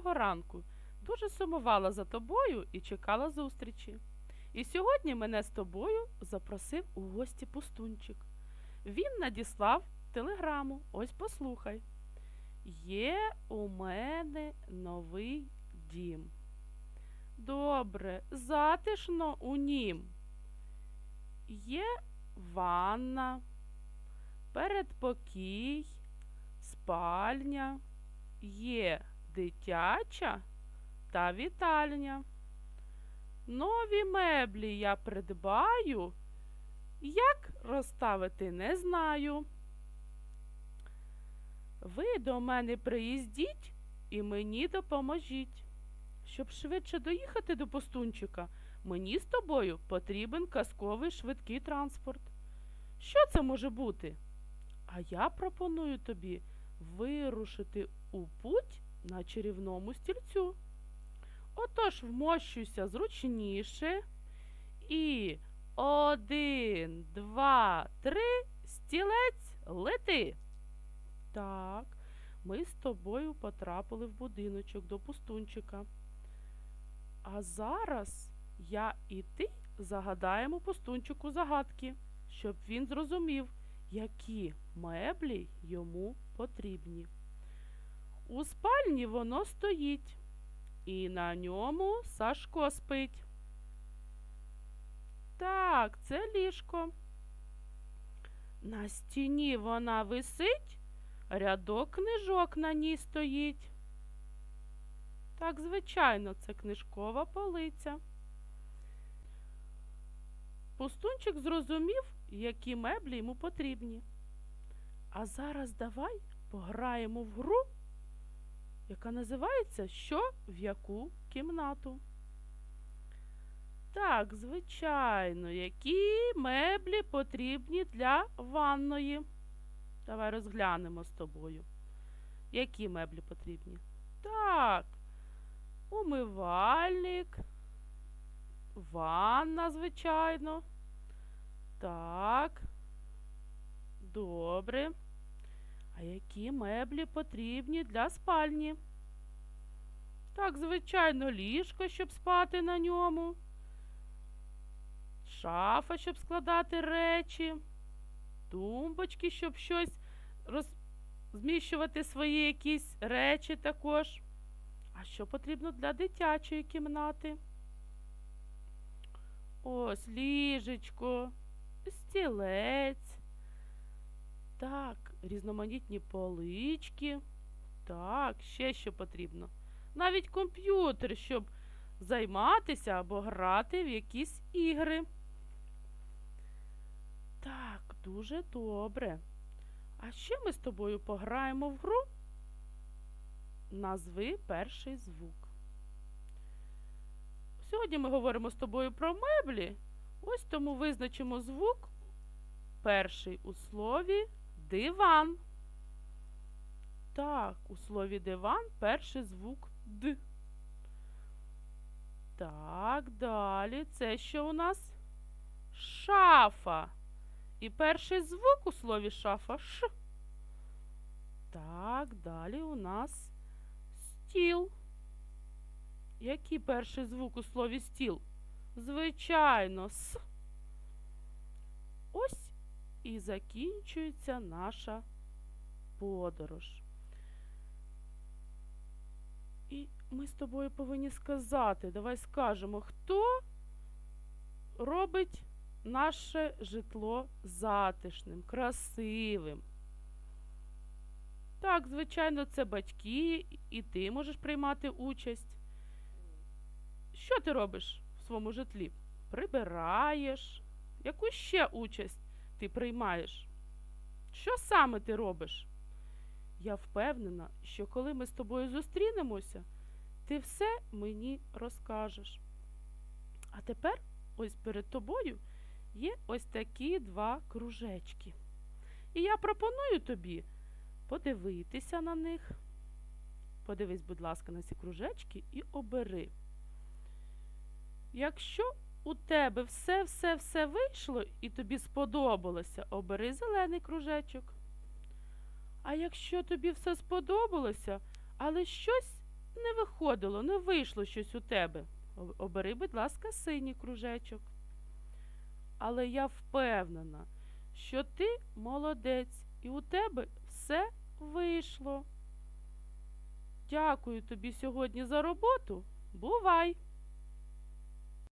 доброго ранку. Дуже сумувала за тобою і чекала зустрічі. І сьогодні мене з тобою запросив у гості пустунчик. Він надіслав телеграму. Ось послухай. Є у мене новий дім. Добре, затишно у нім. Є ванна, передпокій, спальня, є дитяча та вітальня. Нові меблі я придбаю, як розставити не знаю. Ви до мене приїздіть і мені допоможіть. Щоб швидше доїхати до пустунчика, мені з тобою потрібен казковий швидкий транспорт. Що це може бути? А я пропоную тобі вирушити у путь на чарівному стільцю. Отож вмощуйся зручніше і один, два, три, стілець лети. Так, ми з тобою потрапили в будиночок до пустунчика. А зараз я і ти загадаємо пустунчику загадки, щоб він зрозумів, які меблі йому потрібні. У спальні воно стоїть, і на ньому Сашко спить. Так, це ліжко. На стіні вона висить, рядок книжок на ній стоїть. Так, звичайно, це книжкова полиця. Пустунчик зрозумів, які меблі йому потрібні. А зараз давай пограємо в гру, яка називається Що в яку кімнату. Так, звичайно, які меблі потрібні для ванної. Давай розглянемо з тобою. Які меблі потрібні? Так, умивальник, ванна, звичайно. Так. Добре. А які меблі потрібні для спальні? Так, звичайно, ліжко, щоб спати на ньому. Шафа, щоб складати речі, тумбочки, щоб щось роз... зміщувати свої якісь речі також. А що потрібно для дитячої кімнати? Ось ліжечко, стілець. Так, різноманітні полички. Так, ще що потрібно. Навіть комп'ютер, щоб займатися або грати в якісь ігри. Так, дуже добре. А ще ми з тобою пограємо в гру. Назви перший звук. Сьогодні ми говоримо з тобою про меблі. Ось тому визначимо звук перший у слові диван. Так, у слові диван перший звук Д. Так, далі. Це що у нас? Шафа. І перший звук у слові шафа Ш. Так, далі у нас стіл. Який перший звук у слові стіл? Звичайно, С. Ось і закінчується наша подорож. І ми з тобою повинні сказати, давай скажемо, хто робить наше житло затишним, красивим. Так, звичайно, це батьки, і ти можеш приймати участь. Що ти робиш в своєму житлі? Прибираєш. Яку ще участь ти приймаєш? Що саме ти робиш? Я впевнена, що коли ми з тобою зустрінемося, ти все мені розкажеш. А тепер ось перед тобою є ось такі два кружечки. І я пропоную тобі подивитися на них. Подивись, будь ласка, на ці кружечки і обери. Якщо у тебе все-все-все вийшло і тобі сподобалося, обери зелений кружечок. А якщо тобі все сподобалося, але щось не виходило, не вийшло щось у тебе. Обери, будь ласка, синій кружечок. Але я впевнена, що ти молодець, і у тебе все вийшло. Дякую тобі сьогодні за роботу. Бувай!